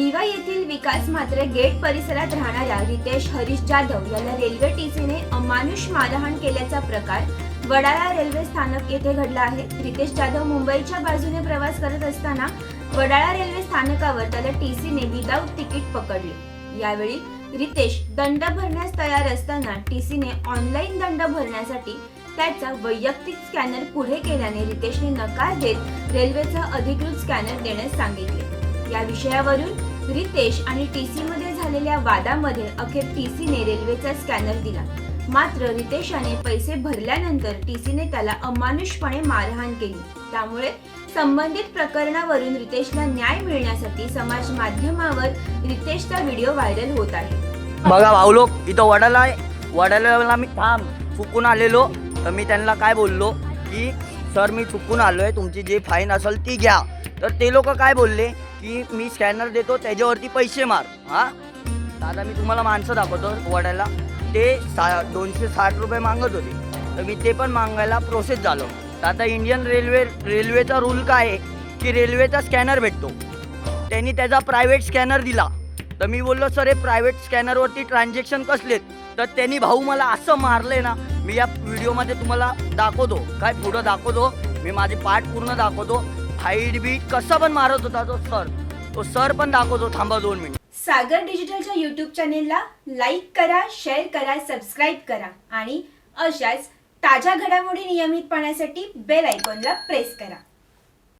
दिवा येथील विकास मात्रे गेट परिसरात राहणाऱ्या रितेश हरीश जाधव याला रेल्वे टीसीने अमानुष मारहाण केल्याचा प्रकार वडाळा रेल्वे स्थानक येथे घडला आहे. रितेश जाधव मुंबईच्या बाजूने प्रवास करत असताना वडाळा रेल्वे स्थानकावर त्याला टीसीने विदाऊट तिकीट पकडले. यावेळी रितेश दंड भरण्यास तयार असताना टीसीने ऑनलाईन दंड भरण्यासाठी त्याचा वैयक्तिक स्कॅनर पुढे केल्याने रितेशने नकार देत रेल्वेचा अधिकृत स्कॅनर देण्यास सांगितले. या विषयावरून रितेश आणि टीसी मध्ये झालेल्या वादामध्ये अखेर टी सीने रेल्वेचा स्कॅनर दिला. मात्र रितेशाने पैसे भरल्यानंतर टी सीने त्याला अमानुषपणे मारहाण केली. त्यामुळे संबंधित प्रकरणावरून रितेशला न्याय मिळण्यासाठी समाज माध्यमावर रितेशचा व्हिडिओ व्हायरल होत आहे. बघा भाऊ लोक इथं वडाला आहे. वडाला मी थांब. चुकून आलेलो. तर मी त्यांना काय बोललो? की सर मी चुकून आलो आहे तुमची जी फाईन असेल ती घ्या. तर ते लोक काय बोलले? की मी स्कॅनर देतो त्याच्यावरती पैसे मार. हां? दादा मी तुम्हाला माणसं दाखवतो वड्याला. ते सा दोनशे साठ रुपये मागत होते. तर मी ते पण मागायला प्रोसेस झालो. तर आता इंडियन रेल्वे रेल्वेचा रूल काय आहे? की रेल्वेचा स्कॅनर भेटतो. त्यांनी त्याचा प्रायव्हेट स्कॅनर दिला. तर मी बोललो सर हे प्रायव्हेट स्कॅनरवरती ट्रान्झॅक्शन कसलेत? तर त्यांनी भाऊ मला असं मारले ना मी या व्हिडिओमध्ये तुम्हाला दाखवतो. काय पुढं दाखवतो? मी माझे पाठ पूर्ण दाखवतो. हाईट बीट कसं पण मारत होता तो सर. तो सर पण दाखवतो थांबा दोन मिनिट. सागर डिजिटलच्या यूट्यूब चॅनेलला लाईक करा शेअर करा सबस्क्राईब करा आणि अशाच ताज्या घडामोडी नियमित पाहण्यासाठी बेल आयकॉनला प्रेस करा.